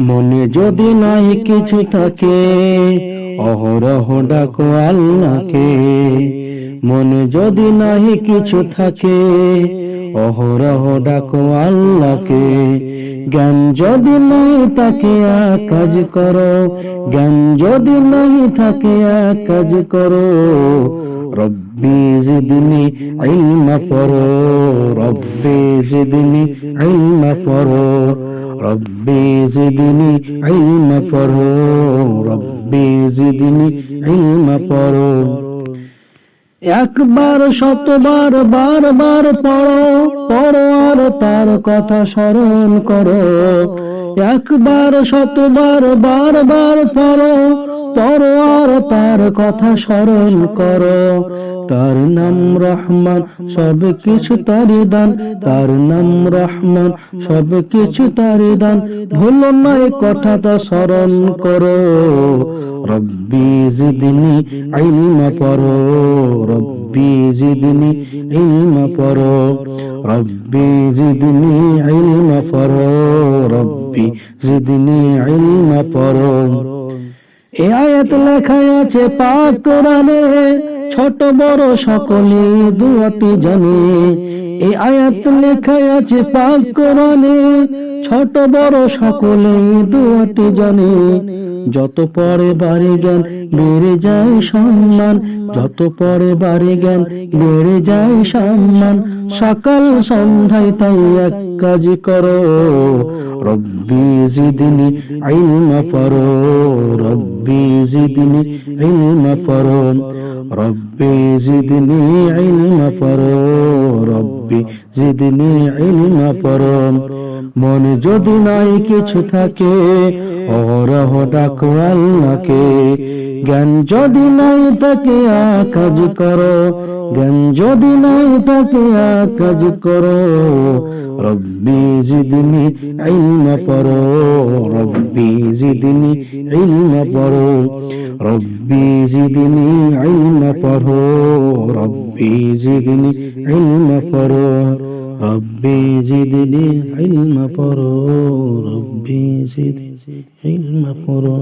মনে যদি নাই কিছু থাকে, অহরহ ডাকো আল্লাহকে। মনে যদি নাই কিছু থাকে, অহরহ ডাকো আল্লাহকে। জ্ঞান যদি নাই থাকে কাজ করো, জ্ঞান যদি নাই থাকে কাজ করো রব্বি জিদনি ইলমা পড়ো রব্বি জিদনি ইলমা পড়ো রব্বি জিদনি ইলমা পড়ো রব্বি জিদনি ইলমা পড়ো একবার শতবার, বারবার পড়ো পড়ো আর তার কথা স্মরণ করো। একবার, শতবার, বারবার পড়ো পড়ো আর তার কথা স্মরণ করো। তার নাম রহমান, সব কিছু তারি দান। তার নাম রহমান, সব কিছু তারি দান। ভুলো না এ কথাটা স্মরণ করো। রব্বি জিদনি ইলমা পড়ো, রব্বি জিদনি ইলমা পড়ো, রব্বি জিদনি ইলমা পড়ো, রব্বি জিদনি ইলমা পড়ো। এ আয়াত লেখা আছে পাক কোরআনে, ছোট বড় সকলে দুয়াটি জানে। এই আয়াত লেখা আছে পাক কোরআনে, ছোট বড় সকলে দুয়াটি জানে। যত পরে বাড়ি জ্ঞান বেড়ে যায় সম্মান, যত পরে বাড়ি জ্ঞান বেড়ে যায় সম্মান, সকাল সন্ধ্যায় তাই এক কাজ করো, রব্বি জিদনি রব্বি জিদনি রব্বি জিদনি রব্বি জিদনি মনে যদি নাই কিছু থাকে, অহরহ ডাকো আল্লাহকে। জ্ঞান যদি নাই তাকে কাজ করো, জ্ঞান যদি নাই তাকে কাজ করো। রব্বি জিদনি ইলমা পড়ো, রব্বি জিদনি ইলমা পড়ো। রব্বি জিদনি ইলমা পড়ো, রব্বি জিদনি ইলমা পড়ো। রব্বি জিদনি ইলমা পড়ো রব্বি জিদনি ইলমা পড়ো